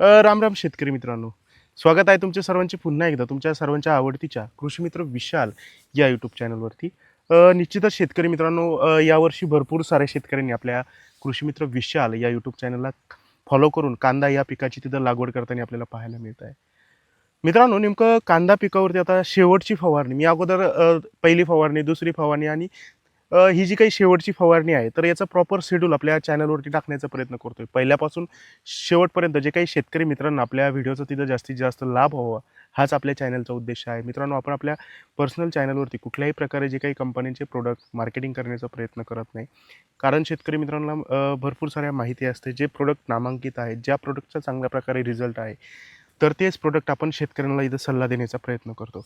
राम राम शेतकरी मित्रांनो. स्वागत आहे तुमच्या सर्वांचे पुन्हा एकदा. तुमच्या सर्वांच्या आवडतीच्या कृषीमित्र विशाल या यूट्यूब चॅनलवरती निश्चितच शेतकरी मित्रांनो यावर्षी भरपूर साऱ्या शेतकऱ्यांनी आपल्या कृषीमित्र विशाल या यूट्यूब चॅनलला फॉलो करून कांदा या पिकाची तिथं लागवड करताना आपल्याला पाहायला मिळत आहे मित्रांनो नेमकं कांदा पिकावरती आता शेवटची फवारणी मी अगोदर पहिली फवारणी दुसरी फवारणी आणि ही जी काही शेवटची फवारणी आहे तर याचा प्रॉपर शेड्यूल आपल्या चॅनलवरती टाकण्याचा प्रयत्न करतोय. पहिल्यापासून शेवटपर्यंत जे काही शेतकरी मित्रांना आपल्या व्हिडिओचा तिथं जास्तीत जास्त लाभ व्हावा हाच आपल्या चॅनलचा उद्देश आहे. मित्रांनो आपण आपल्या पर्सनल चॅनलवरती कुठल्याही प्रकारे जे काही कंपनीचे प्रोडक्ट मार्केटिंग करण्याचा प्रयत्न करत नाही. कारण शेतकरी मित्रांना भरपूर साऱ्या माहिती असते जे प्रोडक्ट नामांकित आहेत ज्या प्रोडक्टचा चांगल्या प्रकारे रिझल्ट आहे तर तेच प्रोडक्ट आपण शेतकऱ्यांना इथं सल्ला देण्याचा प्रयत्न करतो.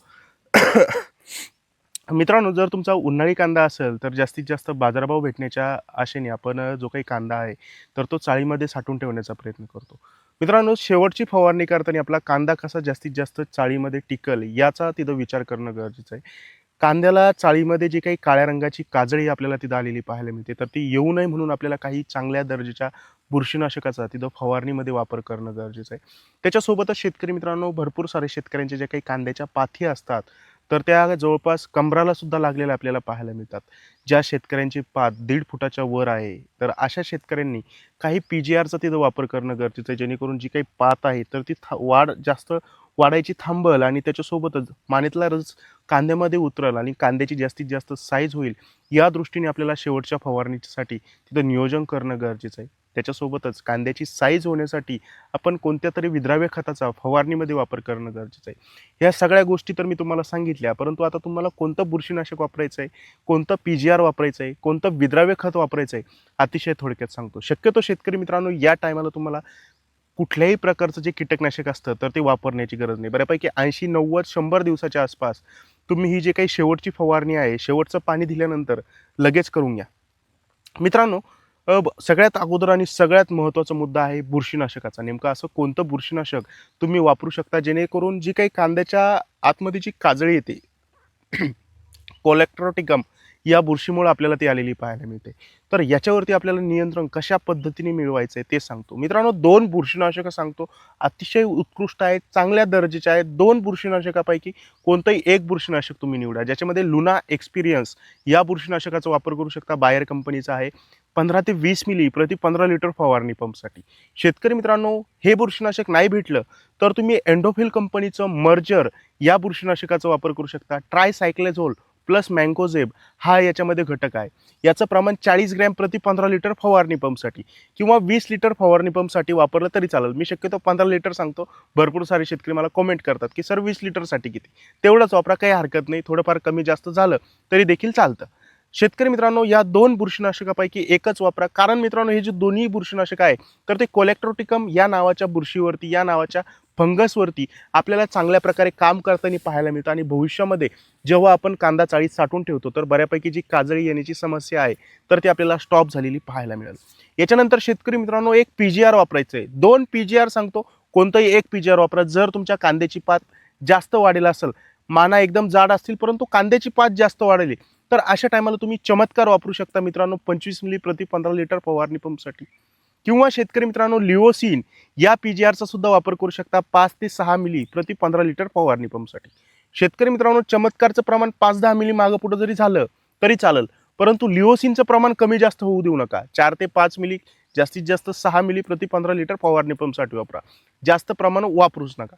मित्रांनो जर तुमचा उन्हाळी कांदा असेल तर जास्तीत जास्त बाजारभाव भेटण्याच्या आशेने आपण जो काही कांदा आहे तर तो चाळीमध्ये साठवून ठेवण्याचा प्रयत्न करतो. मित्रांनो शेवटची फवारणी करताना आपला कांदा कसा जास्तीत जास्त चाळीमध्ये टिकल याचा तिथं विचार करणं गरजेचं आहे. कांद्याला चाळीमध्ये जी काही काळ्या रंगाची काजळी आपल्याला तिथं आलेली पाहायला मिळते तर ती येऊ नये म्हणून आपल्याला काही चांगल्या दर्जाच्या बुरशीनाशकाचा तिथं फवारणीमध्ये वापर करणं गरजेचं आहे. त्याच्यासोबतच शेतकरी मित्रांनो भरपूर सारे शेतकऱ्यांच्या ज्या काही कांद्याच्या पाथी असतात तर त्या जवळपास कमराला सुद्धा लागलेल्या आपल्याला पाहायला मिळतात. ज्या शेतकऱ्यांची पात दीड फुटाच्या वर आहे तर अशा शेतकऱ्यांनी काही पी जी आरचा तिथं वापर करणं गरजेचं आहे जेणेकरून जी काही पात आहे तर ती था वाढ जास्त वाढायची थांबल आणि त्याच्यासोबतच मानेतला रस कांद्यामध्ये उतरल आणि कांद्याची जास्तीत जास्त साईज होईल या दृष्टीने आपल्याला शेवटच्या फवारणीसाठी तिथं नियोजन करणं गरजेचं आहे. त्याच्यासोबतच कांद्याची साईज होण्यासाठी आपण कोणत्या तरी विद्राव्य खताचा फवारणीमध्ये वापर करणं गरजेचं आहे. ह्या सगळ्या गोष्टी तर मी तुम्हाला सांगितल्या परंतु आता तुम्हाला कोणतं बुरशीनाशक वापरायचं आहे कोणतं पी जी आर वापरायचं आहे कोणतं विद्राव्य खत वापरायचं आहे अतिशय थोडक्यात सांगतो. शक्यतो शेतकरी मित्रांनो या टायमाला तुम्हाला कुठल्याही प्रकारचं जे कीटकनाशक असतं तर ते वापरण्याची गरज नाही. बऱ्यापैकी ऐंशी नव्वद शंभर दिवसाच्या आसपास तुम्ही ही जे काही शेवटची फवारणी आहे शेवटचं पाणी दिल्यानंतर लगेच करून घ्या. मित्रांनो सगळ्यात अगोदर आणि सगळ्यात महत्त्वाचा मुद्दा आहे बुरशीनाशकाचा. नेमकं असं कोणतं बुरशीनाशक तुम्ही वापरू शकता? जेणेकरून जी काही कांद्याच्या आतमध्ये जी काजळी येते कोलेक्ट्रोटिकम या बुरशीमुळे आपल्याला ती आलेली पाहायला मिळते. तर याच्यावरती आपल्याला नियंत्रण कशा पद्धतीने मिळवायचं आहे ते सांगतो. मित्रांनो दोन बुरशीनाशकं सांगतो. अतिशय उत्कृष्ट आहेत चांगल्या दर्जाचे आहेत. दोन बुरशीनाशकापैकी कोणतंही एक बुरशीनाशक तुम्ही निवडा. ज्याच्यामध्ये लुना एक्सपिरियन्स या बुरशीनाशकाचा वापर करू शकता. बायर कंपनीचा आहे. पंधरा ते वीस मिली प्रति पंधरा लिटर फवारणी पंपसाठी. शेतकरी मित्रांनो हे बुरशीनाशक नाही भेटलं तर तुम्ही एन्डोफिल कंपनीचं मर्जर या बुरशीनाशकाचा वापर करू शकता. ट्रायसायक्लेझोल प्लस मँगोझेब हा याच्यामध्ये घटक आहे. याचं प्रमाण चाळीस ग्रॅम प्रति पंधरा लिटर फवारणी पंपसाठी किंवा वीस लिटर फवारणी पंपसाठी वापरलं तरी चालेल. मी शक्यतो पंधरा लिटर सांगतो. भरपूर सारे शेतकरी मला कमेंट करतात की सर वीस लिटरसाठी किती? तेवढंच वापरा काही हरकत नाही. थोडंफार कमी जास्त झालं तरी देखील चालतं. शेतकरी मित्रांनो या दोन बुरशीनाशकापैकी एकच वापरा. कारण मित्रांनो हे जे दोन्ही बुरशीनाशक आहे तर ते कोलेक्ट्रोटिकम या नावाच्या बुरशीवरती या नावाच्या फंगसवरती आपल्याला चांगल्या प्रकारे काम करताना पाहायला मिळतं. आणि भविष्यामध्ये जेव्हा आपण कांदा चाळीत साठवून ठेवतो तर बऱ्यापैकी जी काजळी येण्याची समस्या आहे तर ती आपल्याला स्टॉप झालेली पाहायला मिळेल. याच्यानंतर शेतकरी मित्रांनो एक पी जी आर वापरायचं आहे दोन पी जी आर सांगतो. कोणतंही एक पी जी आर वापरा. जर तुमच्या कांद्याची पात जास्त वाढेल असेल माना एकदम जाड असतील परंतु कांद्याची पात जास्त वाढेल तर अशा टायमाला तुम्ही चमत्कार वापरू शकता मित्रांनो पंचवीस मिली प्रति पंधरा लिटर फवारणी पंपसाठी किंवा शेतकरी मित्रांनो लिओसिन या पी जी आरचा सुद्धा वापर करू शकता पाच ते सहा मिली प्रति पंधरा लिटर फवारणी पंपसाठी शेतकरी मित्रांनो चमत्कारचं प्रमाण पाच दहा मिली मागं पुढं जरी झालं तरी चालेल. परंतु लिओसिनचं प्रमाण कमी जास्त होऊ देऊ नका. चार ते पाच मिली जास्तीत जास्त सहा मिली प्रति पंधरा लिटर फवारणी पंपसाठी वापरा. जास्त प्रमाण वापरूच नका.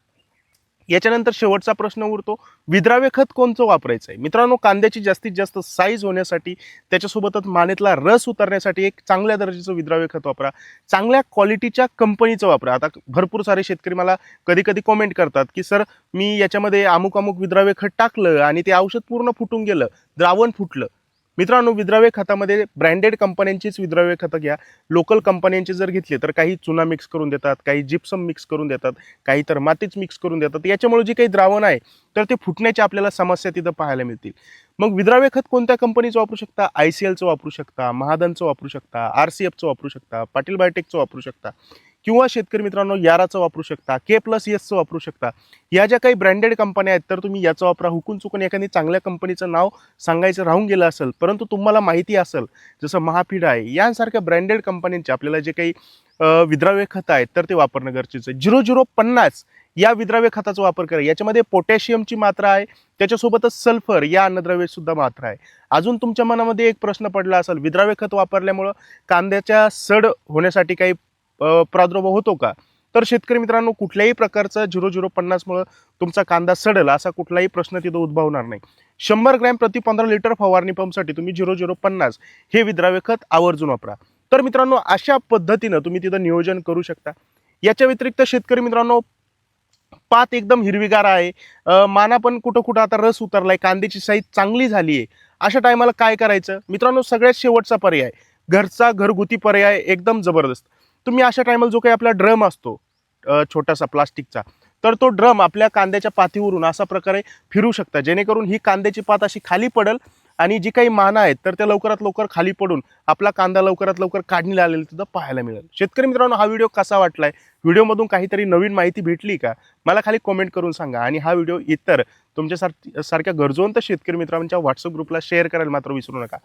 याच्यानंतर शेवटचा प्रश्न उरतो विद्राव्य खत कोणचं वापरायचं आहे मित्रांनो कांद्याची जास्तीत जास्त साईज होण्यासाठी त्याच्यासोबतच मानेतला रस उतरण्यासाठी एक चांगल्या दर्जाचं विद्राव्य खत वापरा. चांगल्या क्वालिटीच्या कंपनीचं वापरा. आता भरपूर सारे शेतकरी मला कधी कधी कॉमेंट करतात की सर मी याच्यामध्ये अमुक अमुक विद्राव्य खत टाकलं आणि ते औषध पूर्ण फुटून गेलं द्रावण फुटलं. मित्रांनो विद्राव्य खतामध्ये ब्रँडेड कंपन्यांचीच विद्राव्य खतं घ्या. लोकल कंपन्यांचे जर घेतले तर काही चुना मिक्स करून देतात काही जिप्सम मिक्स करून देतात काही तर मातीच मिक्स करून देतात. याच्यामुळे जे काही द्रावण आहे तर ते फुटण्याची आपल्याला समस्या तिथं पाहायला मिळतील. मग विद्राव्य खत कोणत्या कंपनीचं वापरू शकता? आय सी एलचं वापरू शकता महादनचं वापरू शकता आर सी एफचं वापरू शकता पाटील बायोटेकचं वापरू शकता. किंवा शेतकरी मित्रांनो याराचं वापरू शकता के प्लस एसचं वापरू शकता. या ज्या काही ब्रँडेड कंपन्या आहेत तर तुम्ही याचा वापरा. हुकून चुकून एखादी चांगल्या कंपनीचं नाव सांगायचं राहून गेलं असेल परंतु तुम्हाला माहिती असेल जसं महाफीड आहे यांसारख्या ब्रँडेड कंपन्यांचे आपल्याला जे काही विद्राव्य खतं आहेत तर ते वापरणं गरजेचं आहे. झिरो झिरो पन्नास या विद्राव्य खताचा वापर करा. याच्यामध्ये पोटॅशियमची मात्रा आहे त्याच्यासोबतच सल्फर या अन्नद्रव्यसुद्धा मात्रा आहे. अजून तुमच्या मनामध्ये एक प्रश्न पडला असेल विद्राव्य खत वापरल्यामुळं कांद्याच्या सड होण्यासाठी काही प्रादुर्भाव होतो का? तर शेतकरी मित्रांनो कुठल्याही प्रकारचा झिरो झिरो पन्नासमुळं तुमचा कांदा सडेल असा कुठलाही प्रश्न तिथं उद्भवणार नाही. शंभर ग्रॅम प्रति पंधरा लिटर फवारणी पंपसाठी तुम्ही झिरो झिरो पन्नास हे विद्राव्य खत आवर्जून वापरा. तर मित्रांनो अशा पद्धतीनं तुम्ही तिथं नियोजन करू शकता. याच्या व्यतिरिक्त शेतकरी मित्रांनो पात एकदम हिरवीगार आहे. माना पण कुठं कुठं आता रस उतरलाय कांद्याची साईज चांगली झाली आहे अशा टायमाला काय करायचं? मित्रांनो सगळ्यात शेवटचा पर्याय. घरचा घरगुती पर्याय एकदम जबरदस्त. तुम्ही अशा टायमाला जो काही आपला ड्रम असतो छोटासा प्लास्टिकचा तर तो ड्रम आपल्या कांद्याच्या पातीवरून असा प्रकारे फिरू शकता. जेणेकरून ही कांद्याची पात अशी खाली पडेल आणि जी काही माना आहेत तर त्या लवकरात लवकर खाली पडून आपला कांदा लवकरात लवकर काढणीला आलेला सुद्धा पाहायला मिळेल. शेतकरी मित्रांनो हा व्हिडिओ कसा वाटलाय? व्हिडिओमधून काहीतरी नवीन माहिती भेटली का? मला खाली कॉमेंट करून सांगा. आणि हा व्हिडिओ इतर तुमच्या सारख्या गरजवंत शेतकरी मित्रांच्या व्हॉट्सअप ग्रुपला शेअर करायला मात्र विसरू नका.